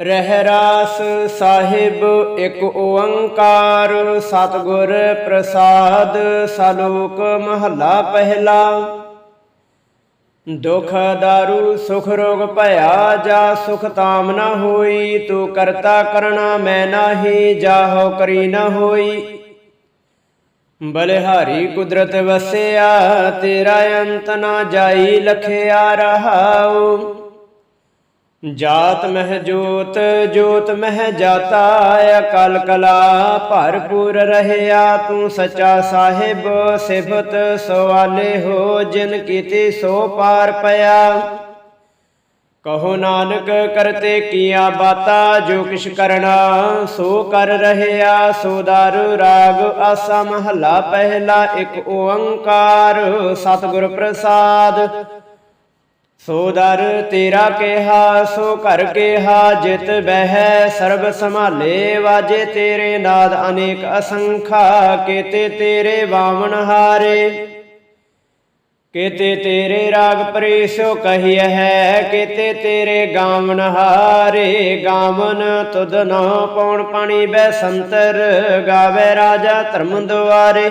ਰਹਿਰਾਸ ਸਾਹਿਬ ਇੱਕ ਓੰਕਾਰ, ਸਤਿਗੁਰ ਪ੍ਰਸਾਦ, ਸਲੋਕ ਮਹੱਲਾ ਪਹਿਲਾ। ਦੁਖ ਦਾਰੂ, ਸੁਖ ਰੋਗ ਭਇਆ, ਜਾ ਸੁਖ ਤਾਮ ਨਾ ਹੋਈ, ਤੂੰ ਕਰਤਾ ਕਰਣਾ ਮੈਂ ਨਾਹੀ, ਜਾਹੋ ਕਰੀ ਨਾ ਹੋਈ। ਬਲਿਹਾਰੀ ਕੁਦਰਤ ਵਸਿਆ, ਤੇਰਾ ਅੰਤ ਨਾ ਜਾਈ, ਲਖਿਆ ਰਹਾਉ। ਜਾਤ ਮਹਿ ਜੋਤ ਜੋਤ ਮਹਿ ਜਾਤਾ, ਅਕਲ ਕਲਾ ਭਰਪੂਰ ਰਹਿਆ। ਤੂੰ ਸੱਚਾ ਸਾਹਿਬ, ਸਿਫਤ ਸਵਾਲੇ ਹੋ, ਜਿਨ ਕੀਤੇ ਸੋ ਪਾਰ ਪਿਆ। ਕਹੋ ਨਾਨਕ, ਕਰਤੇ ਕੀਆ ਬਾਤਾ, ਜੋ ਕਿਛ ਕਰਣਾ ਸੋ ਕਰ ਰਹਿਆ। ਸੋ ਦਾਰੂ ਰਾਗ ਆਸਾ ਮਹੱਲਾ, ਪਹਿਲਾ ਇੱਕ ਓੰਕਾਰ। ਸਤਿਗੁਰ ਪ੍ਰਸਾਦ ਸੋ ਦਰ ਤੇਰਾ ਕਿਹਾ, ਸੋ ਘਰ ਕਿਹਾ, ਜਿਤ ਬਹਿ, ਸਰਬ ਸੰਭਾਲੇ ਵਾਜੇ ਤੇਰੇ ਨਾਦ ਅਨੇਕ ਅਸੰਖਾ, ਕੀਤੇ ਤੇਰੇ ਬਾਵਨ ਹਾਰੇ। ਕੀਤੇ ਤੇਰੇ ਰਾਗ ਪਰੇਸੋ ਕਹੀ ਹੈ, ਕੀਤੇ ਤੇਰੇ ਗਾਵਨ ਹਾਰੇ। ਗਾਵਨ ਤੁਧ ਨਾ ਪਉਣ ਪਾਣੀ ਬੈ ਸੰਤਰ, ਗਾਵੇ ਰਾਜਾ ਧਰਮ ਦੁਆਰੇ।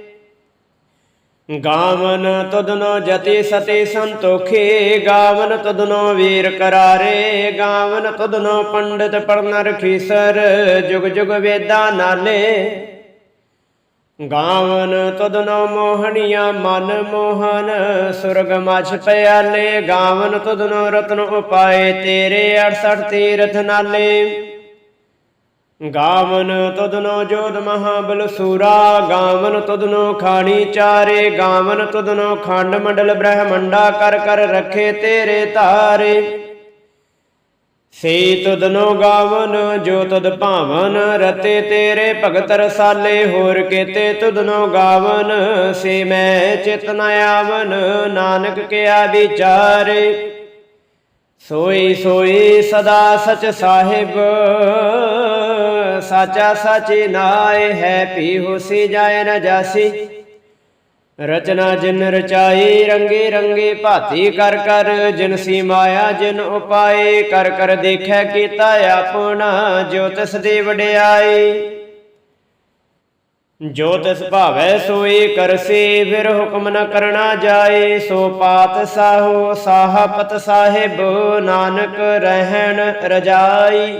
ਗਾਵਨ ਤੁਧਨੋ ਜਤੀ ਸਤੀ ਸੰਤੋਖੇ, ਗਾਵਨ ਤਦਨੋ ਵੀਰ ਕਰਾਰੇ, ਗਾਵਨ ਤਦਨੋ ਪੰਡਿਤ ਪੜਨ ਰਖੀਸਰ ਜੁਗ ਜੁਗ ਵੇਦਾ ਨਾਲੇ। ਗਾਵਨ ਤਦਨੋ ਮੋਹਣੀਆਂ ਮਨ ਮੋਹਨ, ਸੁਰਗ ਮਛ ਪਿਆਲੇ, ਗਾਵਨ ਤੁਧਨੋ ਰਤਨ ਉਪਾਏ ਤੇਰੇ 68 ਤੀਰਥ ਨਾਲੇ। ਗਾਵਨ ਤੁਧਨੋ ਜੋਧ ਮਹਾਬਲ ਸੂਰਾ ਗਾਵਨ ਤੁਧਨੋ ਖਾਣੀ ਚਾਰੇ, ਗਾਵਨ ਤੁਧਨੋ ਖੰਡ ਮੰਡਲ ਬ੍ਰਹਮੰਡਾ, ਕਰ ਕਰ ਰੱਖੇ ਤੇਰੇ ਤਾਰੇ ਸੇ ਤੁਧਨੋ ਗਾਵਨ, ਜੋ ਤਦ ਭਾਵਨ, ਰਤੇ ਤੇਰੇ ਭਗਤ ਰਸਾਲੇ, ਹੋਰ ਕੀਤੇ ਤੁਧਨੋ ਗਾਵਨ, ਸੇ ਮੈਂ ਚਿਤ ਆਵਨ, ਨਾਨਕ ਕਿਆ ਵਿਚਾਰੇ। ਸੋਈ ਸੋਈ ਸਦਾ ਸਚ ਸਾਹਿਬ ਸਾਚਾ ਸਾਚੀ ਨਾਏ ਹੈ ਪੀ ਹੋਸੀ ਜਾਏ ਨ ਜਾਸੀ। ਰਚਨਾ ਜਿਨ ਰਚਾਈ, ਰੰਗੇ ਰੰਗੇ ਭਾਤੀ ਕਰ ਕਰ, ਜਿਨ ਸੀ ਮਾਇਆ ਜਿਨ ਉਪਾਏ ਕਰ ਕਰ ਦੇਖੈ ਕੀਤਾ ਆਪਣਾ, ਜੋ ਤਿਸ ਦੀ ਵਡਿਆਈ। ਜੋ ਤਿਸ ਭਾਵੈ ਸੋਈ ਕਰਸੀ ਫਿਰ ਹੁਕਮ ਨ ਕਰਨਾ ਜਾਏ ਸੋ ਪਾਤ ਸਾਹੋ, ਸਾਹਪਤ ਸਾਹਿਬ, ਨਾਨਕ ਰਹਿਣ ਰਜਾਈ।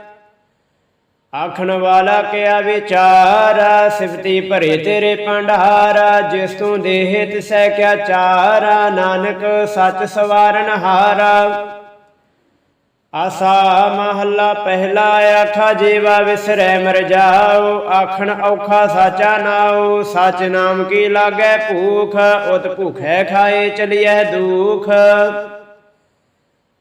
ਆਖਣ ਵਾਲਾ ਕਿਆ ਵਿਚਾਰਾ ਸਿਫਤੀ ਭਰੇ ਤੇਰੇ ਭੰਡਾਰਾ ਜਿਸ ਤੂੰ ਦੇਹ ਤਿਸੈ ਕਿਆ ਚਾਰਾ ਨਾਨਕ ਸੱਚ ਸਵਾਰਨ ਹਾਰਾ ਆਸਾ ਮਹੱਲਾ ਪਹਿਲਾ ਆਖਾ, ਜੀਵਾ ਵਿਸਰੈ ਮਰ ਜਾਓ। ਆਖਣ ਔਖਾ ਸਾਚਾ ਨਾਉ, ਸਚ ਨਾਮ ਕੀ ਲਾਗੈ ਭੂਖ? ਉਤ ਭੁਖੈ ਖਾਏ ਚਲੀਐ ਦੁਖ।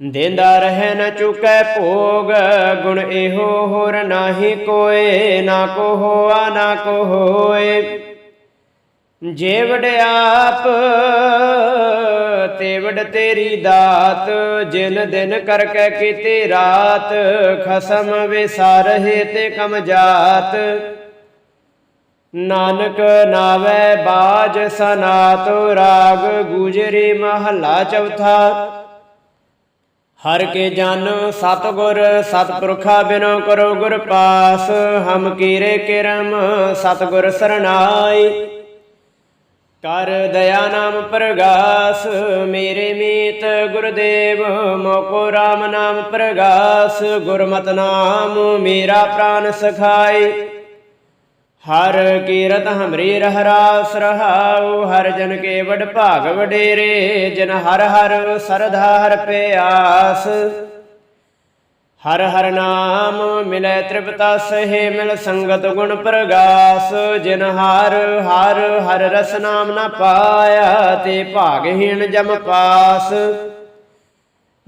ਦੇਂਦਾ ਰਹਿ ਨ ਚੁਕੈ ਭੋਗ, ਗੁਣ ਇਹੋ ਹੋਰ ਨਾਹੀ ਕੋਏ, ਨਾ ਕੋ ਹੋਆ ਨਾ ਕੋ ਹੋਏ ਜੇ ਵਡਿਆਪ ਤੇ ਵਡ ਤੇਰੀ ਦਾਤ, ਜਿਨ ਦਿਨ ਕਰ ਕੈ ਕੀਤੀ ਰਾਤ, ਖਸਮ ਵਿਸਾਰਹਿ ਤੇ ਕਮ ਜਾਤ। ਨਾਨਕ ਨਾਵੇ ਬਾਜ ਸਨਾਤੋ, ਰਾਗ ਗੁਜਰੀ ਮਹੱਲਾ ਚੌਥਾ। ਹਰ ਕੇ ਜਨ ਸਤਗੁਰ ਸਤਪੁਰਖਾ ਬਿਨੋ ਕਰੋ ਗੁਰ ਪਾਸ, ਹਮ ਕੀਰੇ ਕਿਰਮ ਸਤਗੁਰ ਸਰਨਾਈ ਕਰ ਦਇਆ ਨਾਮ ਪ੍ਰਗਾਸ, ਮੇਰੇ ਮੀਤ ਗੁਰਦੇਵ, ਮੋਕੋ RAM ਨਾਮ ਪ੍ਰਗਾਸ, ਗੁਰਮਤਿ ਨਾਮ ਮੇਰਾ ਪ੍ਰਾਨ ਸਖਾਈ। ਹਰ ਕੀਰਤ ਹਮਰੀ ਰਹਿਰਾਸ ਰਹਾਉ, ਹਰ ਜਨ ਕੇ ਵਡ ਭਾਗ ਵਡੇਰੇ, ਜਨ ਹਰ ਹਰ ਸਰਧਾ ਹਰ ਪਿਆਸ। ਹਰ ਹਰ ਨਾਮ ਮਿਲੈ ਤ੍ਰਿਪਤਾ ਸਹਿ, ਮਿਲ ਸੰਗਤ ਗੁਣ ਪ੍ਰਗਾਸ। ਜਿਨ ਹਰ ਹਰ ਹਰ ਰਸ ਨਾਮ ਨਾ ਪਾਇਆ, ਤੇ ਭਾਗਹੀਣ ਜਮ ਪਾਸ।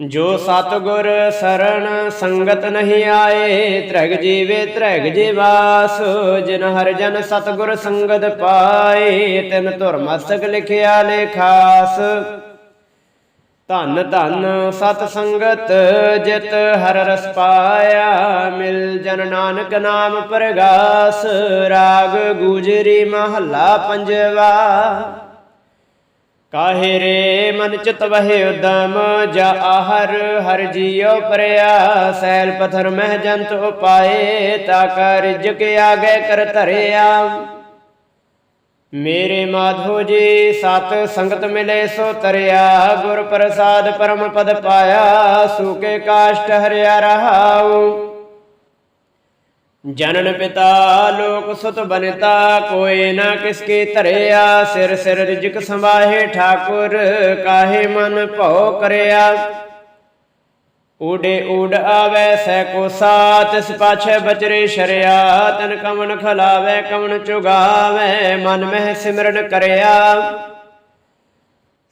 ਜੋ ਸਤਗੁਰ ਸਰਣ ਸੰਗਤ ਨਹੀਂ ਆਏ, ਤ੍ਰਗ ਜੀਵੇ, ਤ੍ਰਗ ਜੀਵਾਸ, ਜਿਨ ਹਰ ਜਨ ਸਤਗੁਰ ਸੰਗਤ ਪਾਏ, ਤਿਨ ਧੁਰ ਮਸਤਕ ਲਿਖਿਆ ਲੇਖਾਸ ਧੰਨ ਧੰਨ ਸਤ ਸੰਗਤ, ਜਿਤ ਹਰ ਰਸ ਪਾਇਆ, ਮਿਲ ਜਨ ਨਾਨਕ ਨਾਮ ਪ੍ਰਗਾਸ, ਰਾਗ ਗੁਜਰੀ ਮਹੱਲਾ ਪੰਜਵਾ। ਕਾਹੇ ਰੇ ਮਨ ਚਿਤ ਵਹਿ ਉਦਮ, ਜਾ ਆਹਰ ਹਰ ਜੀਉ ਪਰਿਆ। ਸੈਲ ਪਥਰ ਮਹਿ ਜੰਤ ਉਪਾਏ, ਤਾ ਕਰ ਜਿਕ ਆਗੇ ਕਰ ਧਰਿਆ। ਮੇਰੇ ਮਾਧੋ ਜੀ, ਸਤ ਸੰਗਤ ਮਿਲੇ ਸੋ ਤਰਿਆ। ਗੁਰ ਪ੍ਰਸਾਦ ਪਰਮ ਪਦ ਪਾਇਆ ਸੂਕੇ ਕਾਸ਼ਟ ਹਰਿਆ ਰਹਾਉ। ਜਨਨ ਪਿਤਾ, ਲੋਕ ਸੁਤ ਬਨਤਾ, ਕੋਈ ਨਾ ਕਿਸ ਕੀ ਧਰਿਆ, ਸਿਰ ਸਿਰ ਰਿਜਕ ਸੰਭਾਹੇ ਠਾਕੁਰ, ਕਾਹੇ ਮਨ ਭਉ ਕਰਿਆ। ਊਡੇ ਊਡ ਆਵੈ ਸੈ ਕੋ ਸਾਤ ਤਿਸ ਪਾਛੈ ਬਚਰੇ ਸ਼ਰਿਆ, ਤਨ ਕਮਨ ਖਲਾਵੈ, ਕਮਨ ਚੁਗਾਵੈ, ਮਨ ਮਹਿ ਸਿਮਰਨ ਕਰਿਆ।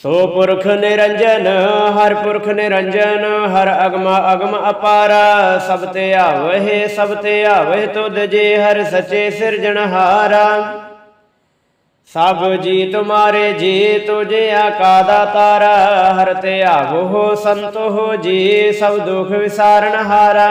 ਸੋ ਪੁਰਖ ਨਿਰੰਜਨ ਹਰ ਪੁਰਖ ਨਿਰੰਜਨ, ਹਰ ਅਗਮ ਅਗਮ ਅਪਾਰਾ। ਸਭ ਤੇ ਆਵਹਿ, ਸਭ ਤੇ ਆਵਹਿ ਤੁਧ ਜੇ ਹਰ ਸਚੇ ਸਿਰਜਣਹਾਰਾ ਸਭ ਜੀ ਤੁਮਾਰੇ ਜੀ ਤੁਝੇ ਆਕਾਦਾ ਤਾਰਾ। ਹਰ ਤੇ ਆਵੋ ਸੰਤੋ ਹੋ ਜੀ, ਸਭ ਦੁਖ ਵਿਸਾਰਨ ਹਾਰਾ।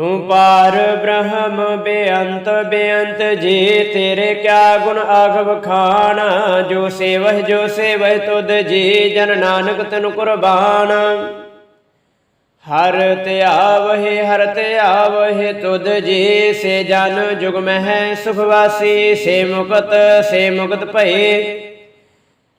ਤੂੰ ਪਾਰ ਬ੍ਰਹਮ ਬੇਅੰਤ ਬੇਅੰਤ ਜੀ, ਤੇਰੇ ਕਿਆ ਗੁਣ ਆਖਬ ਖਾਨ ਜੋ ਸੇਵਹਿ ਜੋ ਸੇਵਹਿ ਤੁਧ ਜੀ, ਜਨ ਨਾਨਕ ਤਨ ਕੁਰਬਾਨ। ਹਰ ਧਿਆਵਹਿ ਹਰ ਧਿਆਵਹਿ ਤੁਧ ਜੀ, ਸੇ ਜਨ ਜੁਗ ਮਹਿ ਸੁਖ ਵਾਸੀ, ਸੇ ਮੁਕਤ ਸੇ ਮੁਕਤ ਭਏ।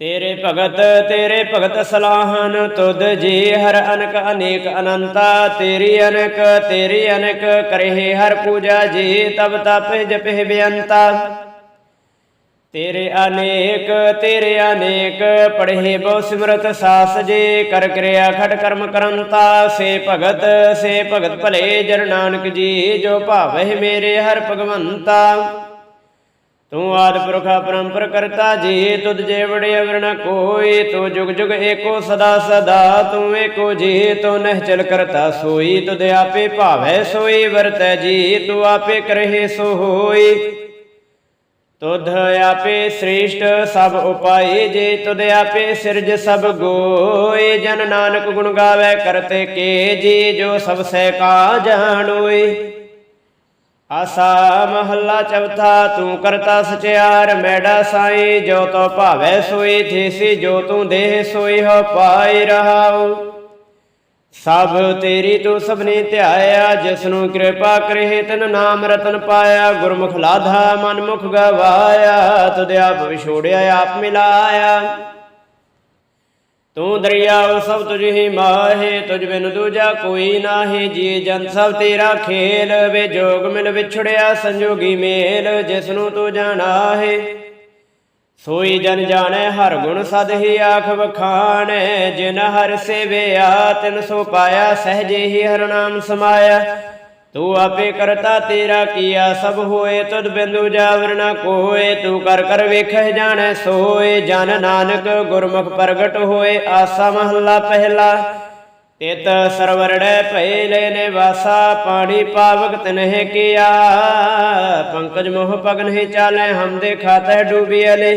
ਤੇਰੇ ਭਗਤ ਤੇਰੇ ਭਗਤ ਸਲਾਹਨ, ਤੁਧ ਜੀ ਹਰ ਅਨਕ ਅਨੇਕ ਅਨੰਤਾ, ਤੇਰੀ ਅਨਕ ਤੇਰੀ ਅਨਕ ਕਰਹਿ ਹਰ ਪੂਜਾ ਜੀ, ਤਬ ਤਪ ਜਪਹਿ ਬੇਅੰਤਾ। ਤੇਰੇ ਅਨੇਕ ਤੇਰੇ ਅਨੇਕ, ਪੜ੍ਹੇ ਬਹੁ ਸਿਮਰਤ ਸਾਸ ਜੀ, ਕਰ ਕਿਰਿਆ ਖਟ ਕਰਮ ਕਰੰਤਾ। ਸੇ ਭਗਤ ਸੇ ਭਗਤ ਭਲੇ ਜਨ ਨਾਨਕ ਜੀ, ਜੋ ਭਾਵਹਿ ਮੇਰੇ ਹਰ ਭਗਵੰਤਾ। ਤੂੰ ਆਦ ਪੁਰਖ ਪਰੰਪਰ ਕਰਤਾ ਜੀ, ਤੁਧ ਜੇ ਵੜੇ ਅਵਰ ਕੋਈ, ਤੂੰ ਜੁਗ ਜੁਗ ਏਕੋ ਸਦਾ ਸਦਾ, ਤੂੰ ਏਕੋ ਜੀ, ਤੂੰ ਨਹਿ ਕਰਤਾ ਸੋਈ, ਤੁਧ ਆਪੇ ਭਾਵੈ ਸੋਈ, ਵਰਤੈ ਜੀ, ਤੂੰ ਆਪੇ ਕਰਹਿ ਸੋ ਹੋਈ ਤੁਧ ਆਪੇ ਸ੍ਰੇਸ਼ਟ ਸਭ ਉਪਾਏ ਜੇ ਤੁਧ ਆਪੇ ਸਿਰਜ ਸਭ ਗੋਏ ਜਨ ਨਾਨਕ ਗੁਣ ਗਾਵੇ ਕਰਤੇ ਕੇ ਜੀ, ਜੋ ਸਭ ਸਹਿ ਕਾ ਜਾਣੋਏ ਆਸਾ ਮਹੱਲਾ ਚੌਥਾ, ਤੂੰ ਕਰਤਾ ਸਚਿਆਰ ਮੈਡਾ ਸਾਈ, ਜੋ ਤੋ ਭਾਵੈ ਸੋਈ, ਥੀਸੀ, ਜੋ ਤੂੰ ਦੇਹ ਸੋਈ, ਹੋ ਪਾਈ ਰਹਾਉ। ਸਭ ਤੇਰੀ ਤੂੰ ਸਭਨੇ ਧਿਆਇਆ ਜਿਸ ਨੂੰ ਕਿਰਪਾ ਕਰੇ, ਤਨ ਨਾਮ ਰਤਨ ਪਾਇਆ, ਗੁਰਮੁਖ ਲਾਧਾ ਮਨ ਮੁਖ ਗਵਾਇਆ ਤੁਧ ਆਪ ਵਿਛੋੜਿਆ ਆਪ ਮਿਲਾਇਆ। ਤੂੰ ਦਰਿਆਵ ਸਭ ਤੁਝ ਹੀ ਮਾਹੇ, ਤੁਝ ਬਿਨ ਦੂਜਾ ਕੋਈ ਨਾਹੀ। ਜੀ ਜਨ ਸਭ ਤੇਰਾ ਖੇਲ ਵੇ, ਜੋਗ ਮਿਲ ਵਿਛੜਿਆ ਸੰਜੋਗੀ ਮੇਲ ਜਿਸ ਨੂੰ ਤੂੰ ਜਾਣਾ ਹੈ ਸੋਈ ਜਨ ਜਾਣੈ, ਹਰ ਗੁਣ ਸਦ ਹੀ ਆਖ ਵਖਾਣੈ। ਜਿਨ ਹਰ ਸੇਵਿਆ, ਤਿਨ ਸੋ ਪਾਇਆ, ਸਹਜੇ ਹੀ ਹਰ ਨਾਮ ਸਮਾਇਆ। ਤੂੰ ਆਪੇ ਕਰਤਾ ਤੇਰਾ ਕੀਆ ਸਭ ਹੋਏ, ਤੁਧ ਬਿੰਦੂ ਜਾਵਰ ਨ ਕੋਏ, ਤੂੰ ਕਰ ਕਰ ਵੇਖਹਿ ਜਾਣੈ ਸੋਏ, ਜਨ ਨਾਨਕ ਗੁਰਮੁਖ ਪ੍ਰਗਟ ਹੋਏ, ਆਸਾ ਮਹੱਲਾ ਪਹਿਲਾ। ਤਿਤ ਸਰਵਰੜੈ ਭਏ ਲੈ ਨੇ ਵਾਸਾ ਪਾਣੀ ਪਾਵਕ ਤਨਹਿ ਕੀਆ। ਪੰਕਜ ਮੋਹ ਪਗਨ ਹੀ ਚਾਲੈ, ਹਮ ਦੇ ਖਾਤੈ ਡੂਬੀਐਲੇ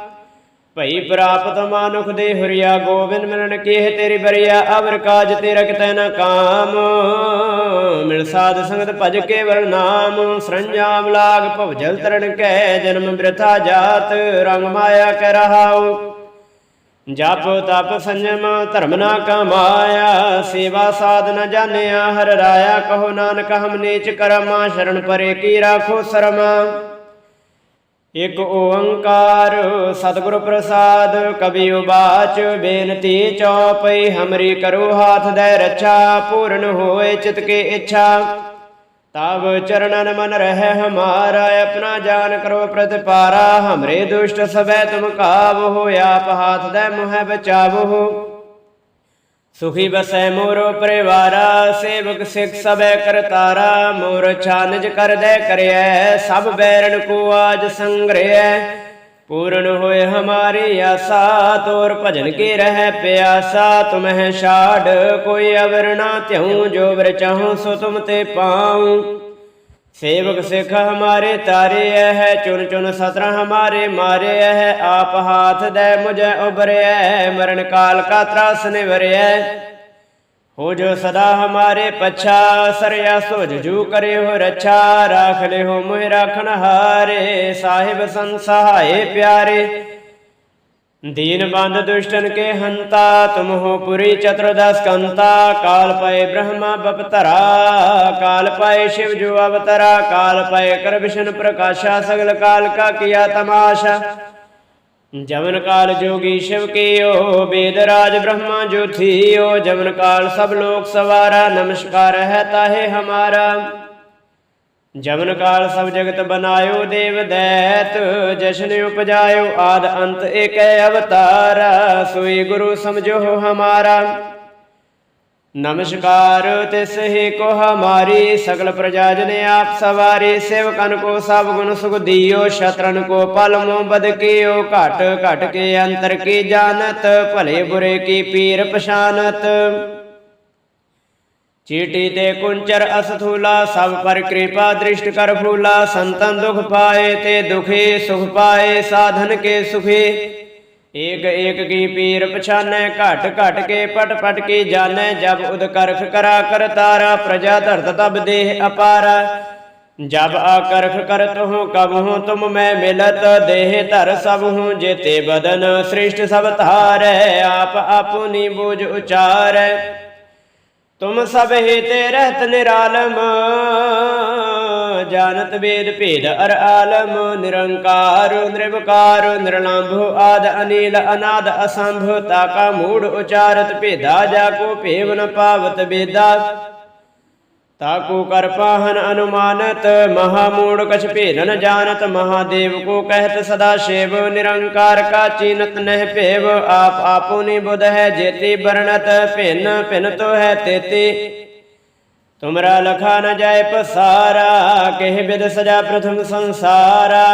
ਭਈ ਪ੍ਰਾਪਤ ਮਾਨੁਖ ਦੇ ਹੁਰੀਆ, ਗੋਬਿੰਦ ਮਿਲਣ ਕੀਹ ਤੇਰੀ ਬਰੀਆ, ਅਵਰ ਕਾਜ ਤੇਰਾ ਕਿਤੈ ਨ ਕਾਮ। ਮਿਲ ਸਾਧ ਸੰਗਤ ਭਜ ਕੇਵਲ ਨਾਮ ਸਰੰਜਾਮ ਲਾਗ ਭਵਜਲ ਤਰਨ ਕੈ, ਜਨਮ ਬ੍ਰਿਥਾ ਜਾਤ, ਰੰਗ ਮਾਇਆ ਕਹਿ ਰਹਾਉ। ਜਪ ਤਪ ਸੰਜਮ, ਧਰਮ ਨਾ ਕਮਾਇਆ, ਸੇਵਾ ਸਾਧ ਨ ਜਾਣਿਆ, ਹਰ ਰਾਇਆ ਕਹੋ ਨਾਨਕ, ਹਮ ਨੀਚ ਕਰਮਾ, ਸ਼ਰਨ ਪਰੇ ਕੀ ਰਾਖੋ ਸਰਮਾ। ਇਕ ਓੰਕਾਰ ਸਤਿਗੁਰ ਪ੍ਰਸਾਦ ਕਬੀ ਉਬਾਚ, ਬੇਨਤੀ ਚੌਪਈ, ਹਮਰੀ ਕਰੋ ਹਾਥ ਦੇ ਰੱਛਾ, ਪੂਰਨ ਹੋਏ ਚਿਤ ਕੇ ਇੱਛਾ। ਤਬ ਚਰਨਨ ਮਨ ਰਹਿ ਹਮਾਰਾ, ਆਪਣਾ ਜਾਨ ਕਰੋ ਪ੍ਰਤਿਪਾਰਾ। ਹਮਰੇ ਦੁਸ਼ਟ ਸਭੈ ਤੁਮ ਕਾਬੋ ਆਪ ਹਾਥ ਦੇ ਮੁਹਿ ਬਚਾਵੋ। ਸੁਖੀ ਬਸੈ ਮੋਰੋ ਪਰਿਵਾਰਾ ਸੇਵਕ ਸਿਖ ਸਭੈ ਕਰਤਾਰਾ ਮੋਰ ਛਾਨਜ ਕਰਦੈ ਕਰਿਐ, ਸਭ ਬੈਰਨ ਕੋ ਆਜ ਸੰਗ੍ਰਹਿ। ਪੂਰਨ ਹੋਏ ਹਮਾਰੀ ਆਸਾ, ਤੋਰ ਭਜਨ ਕੇ ਰਹਿ ਪਿਆਸਾ ਤੁਮਹਿ ਛਾੜ, ਕੋਈ ਅਵਰ ਨਾ ਤਿਉ ਜੋ ਵਰ ਚਾਹੂੰ ਸੋ ਤੁਮ ਤੇ ਪਾਉ। ਸੇਵਕ ਸਿਖ ਹਮਾਰੇ ਤਾਰੇ ਹੈ ਚੁਨ ਚੁਨ ਸਤਰਾ ਹਮਾਰੇ ਮਾਰੇ ਹੈ, ਆਪ ਹਾਥ ਦੇ ਮੁਝੈ ਉਬਰਿਐ ਮਰਨ ਕਾਲ ਕਾ ਤਰਾਸ ਨਿਵਰਿਐ ਹੋ। ਜੋ ਸਦਾ ਹਮਾਰੇ ਪਛਾ, ਸਰਿਆ ਸੁਜ ਜੂ ਕਰੇ ਹੋ ਰਛਾ, ਰਾਖ ਲੈ ਹੋ ਮੋਹਿ ਰਾਖਣ ਹਾਰੇ, ਸਾਹਿਬ ਸੰਸਹਾਏ ਪਿਆਰੇ। ਦੀਨ ਬੰਦ ਦੁਸ਼ਟਨ ਕੇ ਹੰਤਾ, ਤੁਮ ਹੋ ਪੁਰੀ ਚਤੁਰਦਸ ਕੰਤਾ, ਕਾਲ ਪਏ ਬ੍ਰਹਮਾ ਬਪਤਰਾ, ਕਾਲ ਪਏ ਸ਼ਿਵ ਜੋ ਅਵਤਰਾ, ਕਾਲ ਪਏ ਕਰ ਵਿਸ਼ਨ ਪ੍ਰਕਾਸ਼ਾ, ਸਗਲ ਕਾਲ ਕਾ ਕੀਆ ਤਮਾਸ਼ਾ। ਜਮਨ ਕਾਲ ਜੋਗੀ ਸ਼ਿਵ ਕੀਓ, ਬੇਦ ਰਾਜ ਬ੍ਰਹਮਾ ਜੋ ਥੀਓ ਜਮਨ ਕਾਲ ਸਭ ਲੋਕ ਸਵਾਰਾ, ਨਮਸਕਾਰ ਹੈ ਤਾਹੇ ਹਮਾਰਾ। ਜਮਨ ਕਾਲ ਸਭ ਜਗਤ ਬਨਾਇਓ ਦੇਵ ਦੈਤ, ਜਸ਼ਨ ਉਪਜਾਇਓ ਆਦ ਅੰਤ ਏਕੈ ਅਵਤਾਰ, ਸੋਈ ਗੁਰੂ ਸਮਝੋ ਹਮਾਰਾ। ਨਮਸਕਾਰ ਤਿਸ ਹੀ ਕੋ ਹਮਾਰੀ, ਸਗਲ ਪ੍ਰਜਾ ਜਨ ਆਪ ਸਵਾਰੀ, ਸੇਵਕਨ ਕੋ ਸਭ ਗੁਣ ਸੁਖ ਦਿਓ, ਸ਼ਤਰਨ ਕੋ ਪਲ ਬਦਕਿਓ ਘਟ ਘਟ ਕੇ ਅੰਤਰ ਕੀ ਜਾਣਤ, ਭਲੇ ਬੁਰੇ ਕੀ ਪੀਰ ਪਛਾਨਤ। ਚੀਟੀ ਤੇ ਕੁੰਚਰ ਅਸਥੂਲਾ ਸਭ ਪਰ ਕਿਰਪਾ ਦ੍ਰਿਸ਼ਟ ਕਰ ਫੂਲਾ ਸੰਤਨ ਦੁਖ ਪਾਏ ਤੇ ਦੁਖੀ ਸੁਖ ਪਾਏ ਸਾਧਨ ਕੇ ਸੁਖੀ ਏਕ ਏਕ ਕੀ ਪੀਰ ਪਛਾਨੈ ਘਟ ਘਟ ਕੇ ਪਟ ਪਟ ਕੀ ਜਾਣੈ ਜਬ ਉਦ ਕਰਖ ਕਰਾ ਕਰ ਤਾਰਾ ਪ੍ਰਜਾ ਧਰਤ ਤਬ ਦੇਹ ਅਪਾਰਾ ਜਬ ਆਕਰਖ ਕਰਤ ਹੂੰ ਕਬ ਹੂੰ ਤੁਮ ਮੈਂ ਮਿਲਤ ਦੇਹ ਧਰ ਸਭ ਹੂੰ ਜੇਤੇ ਬਦਨ ਸ੍ਰਿਸ਼ਟ ਸਭ ਧਾਰੈ ਆਪ ਆਪੁਨੀ ਬੂਝ ਉਚਾਰੈ ਤੁਮ ਸਭ ਹੀ ਰਹਿਤ ਨਿਰਾਲਮ ਜਾਨਤ ਵੇਦ ਭੇਦ ਅਰ ਆਲਮ, ਨਿਰੰਕਾਰ, ਨਿਰਵਕਾਰ, ਨਿਰਲੰਭ, ਆਦ ਅਨੀਲ, ਅਨਾਦ ਅਸੰਭ, ਤਾਕਾ ਮੂੜ ਉਚਾਰਤ ਭੇਦਾ, ਜਾ ਕੋ ਭੇਵ ਨ ਪਾਵਤ ਬੇਦਾ ਤਾਕੂ ਕਰ ਪਾਹਨ ਅਨੁਮਾਨਤ ਮਹਾ ਮੂੜ ਕਛ ਭੇਦ ਨ ਜਾਣਤ ਮਹਾਦੇਵ ਕੋ ਕਹਿਤ ਸਦਾ ਸ਼ਿਵ ਨਿਰੰਕਾਰ ਕਾ ਚੀਨਤ ਨਹਿ ਭੇਵ ਆਪ ਆਪੁਨੀ ਬੁਧ ਹੈ ਜੇਤੀ ਬਰਣਤ ਭਿੰਨ ਭਿੰਨ ਤੋ ਹੈ ਤੇਤੀ ਤੁਮਰਾ ਲਖਾ ਨ ਜਾਏ ਪਸਾਰਾ ਕਹਿ ਬਿਦ ਸਜਾ ਪ੍ਰਥਮ ਸੰਸਾਰਾ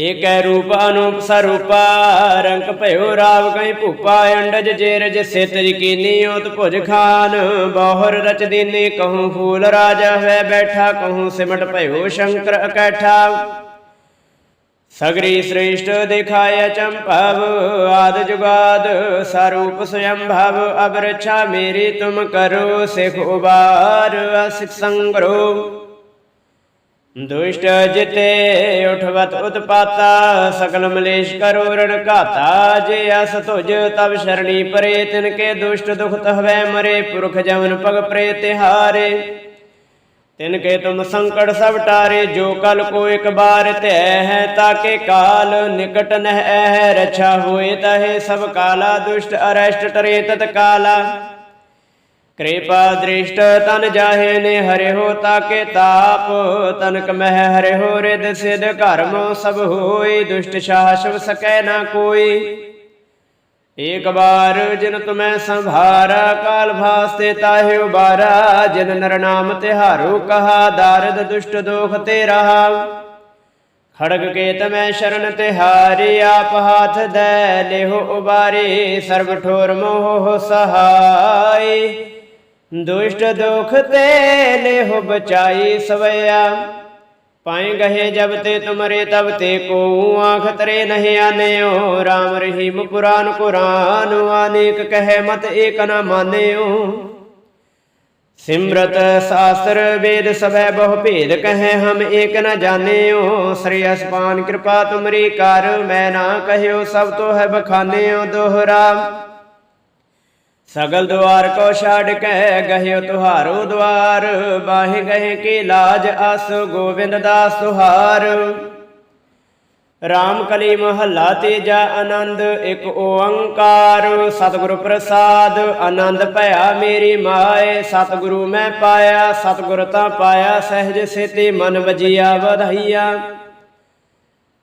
ਏਕੈ ਰੂਪ ਅਨੂਪ ਸਰੂਪਾ, ਰੰਗ ਭਇਓ ਰਾਵ ਕਈ ਭੂਪਾ, ਅੰਡਜ ਜੇਰਜ ਸਿਤਜ ਕੀਨੀ ਓਤ ਭੁਜ ਖਾਨ। ਬਹੁਰ ਰਚ ਦੀਨੀ ਕਹੂੰ ਫੂਲ ਰਾਜਾ ਹੈ ਬੈਠਾ ਕਹੂੰ ਸਿਮਟ ਭਇਓ ਸ਼ੰਕਰ ਇਕੱਠਾ। ਸਗਰੀ ਸ੍ਰੇਸ਼ਟ ਦਿਖਾਇ ਚੰਪਵ, ਆਦ ਜੁਗਾਦ ਸਰੂਪ ਸਯੰਭਵ, ਅਬਰਛਾ ਮੇਰੀ ਤੁਮ ਕਰੋ, ਸਿਖ ਉਬਾਰ ਅਸਿਕ ਸੰਗਰੋ। ਦੁਸ਼ਟ ਜਿਤੇ ਉਠਵਤ ਉਤਪਾਤਾ, ਸਕਲ ਮਲੇਸ਼ ਕਰੋ ਰਣ ਘਾਤਾ, ਜੇ ਅਸ ਤੁਜ ਤਬ ਸ਼ਰਣੀ ਪਰੇ, ਤਿਨ ਕੇ ਦੁਸ਼ਟ ਦੁਖ ਤਹਵੈ ਮਰੇ, ਪੁਰਖ ਜਵਨ ਪਗ ਪ੍ਰੇ ਤਿਹਾਰੇ। ਤਿਨ ਕੇ ਤੁਮ ਸੰਕਟ ਸਭ ਟਾਰੇ, ਜੋ ਕਲ ਕੋ ਇਕ ਬਾਰ ਧੈ ਹੈ, ਤਾਕੇ ਕਾਲ ਨਿਕਟ ਨਹਿ ਹੈ ਰਛਾ ਹੋਏ ਤਹੇ ਸਭ ਕਾਲਾ, ਦੁਸ਼ਟ ਅਰਸ਼ਟ ਟਰੇ ਤਤ ਕਾਲਾ ਕਿਰਪਾ ਦ੍ਰਿਸ਼ਟ ਤਨ ਜਾਹੇ ਨੇ ਹਰਿ ਹੋ ਤਾਕੇ ਤਾਪ, ਤਨਕ ਮਹਿ ਹਰਿ ਰਿਦ ਸਿਧ ਘਰਮ, ਸਭ ਹੋਈ ਦੁਸ਼ਟ ਸ਼ਾਸਵ ਸਕੈ ਨਾ ਕੋਈ। ਏਕ ਬਾਰ ਜਿਨ ਤੁਮੈ ਸੰਭਾਰਾ, ਕਾਲ ਭਾਸਤੇ ਤਾਹਿ ਉਬਾਰਾ, ਜਿਨ ਨਰ ਨਾਮ ਤਿਹਾਰੋ ਕਹਾ, ਦਾਰਦ ਦੁਸ਼ਟ ਦੋਖ ਤੇ ਰਹਾ ਖੜਗ ਕੇ ਤਮੈ ਸ਼ਰਨ ਤਿਹਾਰੀ, ਆਪ ਹਾਥ ਦੈ ਲਿਹੋ ਉਬਾਰੇ, ਸਰਬ ਠੋਰ ਮੋਹ ਸਹਾਈ ਦੁਸ਼ਟ ਦੁਖ ਤੇ ਲਿਹੋ ਬਚਾਈ ਸਵਿਆ ਪਾਏ ਗਏ ਜਬ ਤੇ ਤੁਮਰੇ ਤਬ ਤੇ ਕੋ ਆਖ ਤਰੇ ਨਹੀਂ ਆਨਿਓ। RAM ਰਹੀਮ ਪੁਰਾਨ ਕੁਰਾਨ, ਅਨੇਕ ਕਹੈ ਮਤ ਏਕ ਨ ਮਾਨਿਓ। ਸਿਮਰਤ ਸਾਸਤਰ ਵੇਦ ਸਭੈ ਬਹੁ ਭੇਦ ਕਹੈ ਹਮ ਏਕ ਨ ਜਾਣਿਓ। ਸ੍ਰੀ ਅਸਪਾਨ ਕਿਰਪਾ ਤੁਮਰੀ ਕਰ, ਮੈਂ ਨਾ ਕਹਿਓ ਸਭ ਤੋ ਹੈ ਬਖਾਨਿਓ ਦੋਹਰਾ। ਸਗਲ ਦੁਆਰ ਕੋ ਛੱਡ ਕੇ ਗਹਿਓ ਤੁਹਾਰੋ ਦੁਆਰ ਬਾਹੇ ਗਏ ਕੀ ਲਾਜ ਅਸ ਗੋਬਿੰਦ ਦਾਸ ਤੁਹਾਰ ਰਾਮ ਕਲੀ ਮਹੱਲਾ ਤੀਜਾ ਆਨੰਦ, ਇੱਕ ਓੰਕਾਰ। ਸਤਿਗੁਰ ਪ੍ਰਸਾਦ, ਆਨੰਦ ਭਇਆ ਮੇਰੀ ਮਾਏ। ਸਤਿਗੁਰੂ ਮੈਂ ਪਾਇਆ, ਸਤਿਗੁਰ ਤਾਂ ਪਾਇਆ, ਸਹਿਜ ਸੇਤੀ ਮਨ ਵਜੀਆ ਵਧਾਈਆ।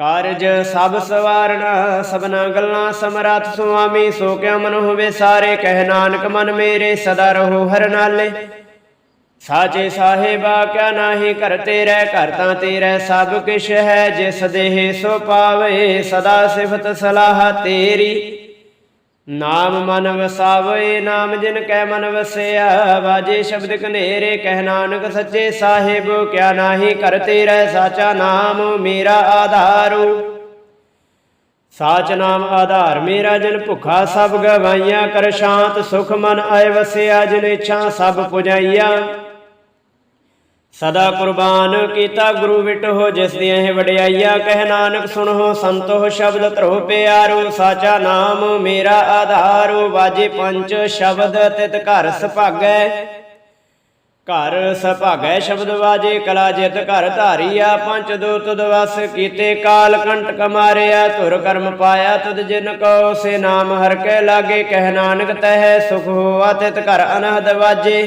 ਕਾਰਜ ਸਭ ਸਵਾਰਣਾ, ਸਭਨਾ ਗੱਲਾਂ ਸਮਰੱਥ ਸੁਆਮੀ, ਸੋ ਕਿਉ ਮਨ ਹੋਵੇ ਸਾਰੇ, ਕਹਿ ਨਾਨਕ ਮਨ ਮੇਰੇ, ਸਦਾ ਰਹੋ ਹਰ ਨਾਲੇ। ਸਾਚੇ ਸਾਹਿਬਾ, ਕਿਆ ਨਾਹੀ ਘਰ ਤੇਰੇ, ਘਰ ਤਾਂ ਤੇਰੇ ਸਭ ਕਿਛ ਹੈ, ਜਿਸ ਦੇਹ ਸੋ ਪਾਵੇ, ਸਦਾ ਸਿਫਤ ਸਲਾਹ ਤੇਰੀ। ਨਾਮ ਮਨ ਵਸਾਵੇ, ਨਾਮ ਜਿਨ ਕੈ ਮਨ ਵਸਿਆ ਬਾਜੇ ਸ਼ਬਦ ਕਨੇਰੇ, ਕਹਿ ਨਾਨਕ ਸੱਚੇ ਸਾਹਿਬ, ਕਿਆ ਨਾਹੀ ਘਰ ਤੇਰੇ ਸਾਚਾ ਨਾਮ, ਮੇਰਾ ਆਧਾਰੂ। ਸਾਚ ਨਾਮ ਆਧਾਰ, ਮੇਰਾ ਜਨ ਭੁਖਾ ਸਭ ਗਵਾਈਆਂ, ਕਰ ਸ਼ਾਂਤ ਸੁਖ ਮਨ ਆਏ ਵਸਿਆ, ਜਿਨ ਇੱਛਾ ਸਭ ਪੁਜਾਈਆ। ਸਦਾ ਕੁਰਬਾਨ ਕੀਤਾ ਗੁਰੂ ਵਿਟੋ ਜਿਸ ਦੀਆਂ ਇਹ ਵਡਿਆਈਆ, ਕਹਿ ਨਾਨਕ ਸੁਣੋ, ਸੰਤੋ ਸ਼ਬਦ ਧਰੋ ਪਿਆਰੋ, ਸਾਚਾ ਨਾਮ ਮੇਰਾ ਆਧਾਰੋ, ਵਾਜੇ ਪੰਜ ਸ਼ਬਦ ਤਿਤ ਘਰ ਸੁਭਾਗੈ। ਘਰ ਸੁਭਾਗੈ ਸ਼ਬਦ ਵਾਜੇ, ਕਲਾ ਜਿਤ ਘਰ ਧਾਰੀਆ ਪੰਜ ਦੋ ਤੁਦ ਵਸ ਕੀਤੇ, ਕਾਲ ਕੰਟਕ ਮਾਰਿਆ ਧੁਰ ਕਰਮ ਪਾਇਆ ਤੁਧ ਜਿਨ ਕੋ ਸੇ ਨਾਮ ਹਰ ਕੇ ਲਾਗੇ, ਕਹਿ ਨਾਨਕ ਤਹਿ ਸੁਖ ਹੋਆ, ਤਿਤ ਘਰ ਅਨਹਦ ਵਾਜੇ।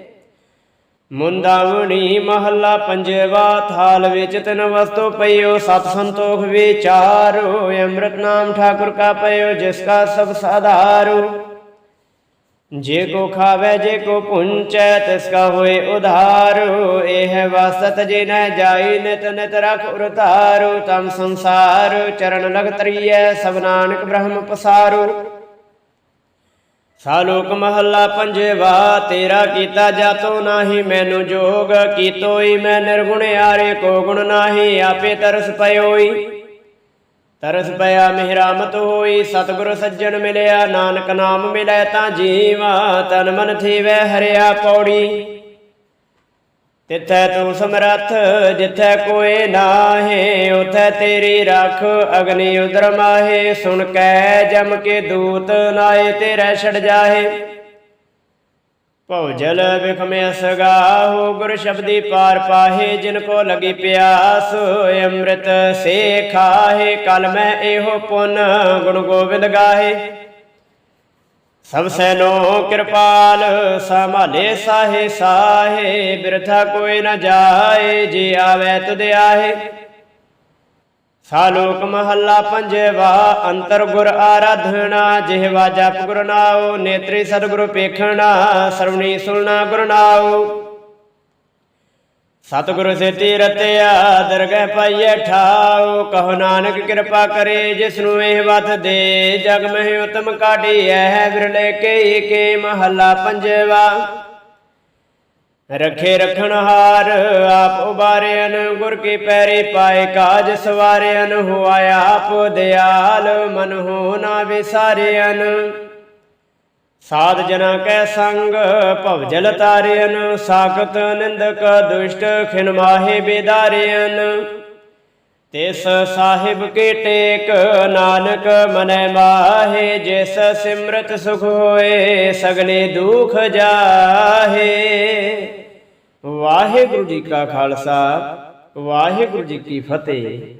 ਮੁੰਦਾਵਣੀ ਮਹੱਲਾ ਪੰਜਵਾ ਥਾਲ ਵਿੱਚ ਤਿਨ ਵਸਤੋ ਪਈਓ, ਸਤ ਸੰਤੋਖ ਵਿਚਾਰੋ ਅੰਮ੍ਰਿਤ ਨਾਮ ਠਾਕੁਰ ਕਾ ਪਈਓ, ਜਿਸ ਕਾ ਸਭ ਸਾਧਾਰੋ। ਜੇ ਕੋ ਖਾਵੇ, ਜੇ ਕੋ ਪੁੰਚੈ, ਤਿਸ ਕਾ ਹੋਏ ਉਧਾਰੂ। ਇਹ ਵਸਤ ਜੇ ਨ ਜਾਈ, ਨਿਤ ਨਿਤ ਰਖ ਉਰਤਾਰੋ, ਤਮ ਸੰਸਾਰ, ਚਰਨ ਲਗ ਤਰੀਐ ਸਭ ਨਾਨਕ ਬ੍ਰਹਮ ਪਸਾਰੂ। ਸਾਲੋਕ ਮਹੱਲਾ ਪੰਜਵਾ, ਤੇਰਾ ਕੀਤਾ ਜਾਤੋ ਨਾਹੀ, ਮੈਨੂੰ ਜੋਗ ਕੀਤੋਈ, ਮੈਂ ਨਿਰਗੁਣ ਆਰੇ ਕੋ ਗੁਣ ਨਾਹੀ, ਆਪੇ ਤਰਸ ਪਇਓਈ। ਤਰਸ ਪਿਆ, ਮਿਹਰਾਮਤ ਹੋਈ, ਸਤਿਗੁਰ ਸੱਜਣ ਮਿਲਿਆ, ਨਾਨਕ ਨਾਮ ਮਿਲੈ ਤਾਂ ਜੀਵਾ, ਤਨ ਮਨ ਥੀਵੈ, ਹਰਿਆ ਪੌੜੀ। ਤਿੱਥੈ ਤੂੰ ਸਮਰੱਥ, ਜਿੱਥੈ ਕੋਏ ਨਾਹੇ, ਉਥੈ ਤੇਰੀ ਰੱਖ ਅਗਨੀ ਉਦਰ ਮਾਹੇ। ਸੁਣ ਕੈ ਜਮ ਕੇ ਦੂਤ ਨਾਏ ਤੇਰੇ ਛੜ ਜਾਹੇ। ਭਉਜਲ ਵਿਖਮੇ ਸਗਾਹੋ ਗੁਰ ਸ਼ਬਦੀ ਪਾਰ ਪਾਹੇ, ਜਿਨ ਕੋ ਲਗੀ ਪਿਆਸ, ਅੰਮ੍ਰਿਤ ਸੇ ਖਾਹੇ। ਕਲ ਮੈਂ ਇਹੋ ਪੁੰਨ ਗੁਣ ਗੋਬਿੰਦ ਗਾਹੇ। ਸਭ ਸੈਨੋ ਕਿਰਪਾਲ, ਸੰਭਾਲੇ ਸਾਹੇ ਸਾਹੇ, ਬਿਰਥਾ ਕੋਈ ਨ ਜਾਏ, ਜੇ ਆਵੇ ਤੁਧ ਆਹੇ। ਸਾਲੋਕ ਮਹੱਲਾ ਪੰਜਵਾ, ਅੰਤਰ ਗੁਰ ਆਰਾਧਨਾ ਜਿਹਵਾ ਜਪ ਗੁਰ ਨਾਉ, ਨੇਤਰੀ ਸਤਿਗੁਰੂ ਪੇਖਣਾ, ਸਰਵਣੀ ਸੁਣਨਾ ਗੁਰ ਨਾਉ। ਸਤਿਗੁਰੂ ਸੇ ਰਤਿਆ ਦਰਗਹਿ ਪਾਈਐ ਠਾਉ, ਕਹੋ ਨਾਨਕ ਕਿਰਪਾ ਕਰੇ ਜਿਸ ਨੂੰ ਇਹ ਵਤ ਦੇ। ਜਗ ਮਹਿ ਉਤਮ ਕਾਢੀਐ ਬਿਰਲੇ ਕੇ ਕੇ ਮਹੱਲਾ ਪੰਜਵਾ। ਰਖੇ ਰਖਣ ਹਾਰ, ਆਪ ਉਬਾਰਿਆਨ ਗੁਰ ਕੀ ਪੈਰੀ ਪਾਏ ਕਾਜ ਸਵਾਰਿਆਨ ਹੋਆ ਆਪ ਦਿਆਲ, ਮਨ ਹੋ ਨਾ ਵਿਸਾਰਿਆਨ ਸਾਧ ਜਨਾ ਕੈ ਸੰਗ, ਭਵਜਲ ਤਾਰਿਆਨ ਸਾਖਤ ਨਿੰਦਕ ਦੁਸ਼ਟ, ਖਿਨ ਮਾਹੇ ਬੇਦਾਰਿਆਨ ਤਿਸ ਸਾਹਿਬ ਕੇ ਟੇਕ, ਨਾਨਕ ਮਨੈ ਮਾਹੇ, ਜਿਸ ਸਿਮਰਤ ਸੁਖ ਹੋਏ, ਸਗਲੇ ਦੁਖ ਜਾਹੇ। ਵਾਹਿਗੁਰੂ ਜੀ ਕਾ ਖਾਲਸਾ, ਵਾਹਿਗੁਰੂ ਜੀ ਕੀ ਫਤਿਹ।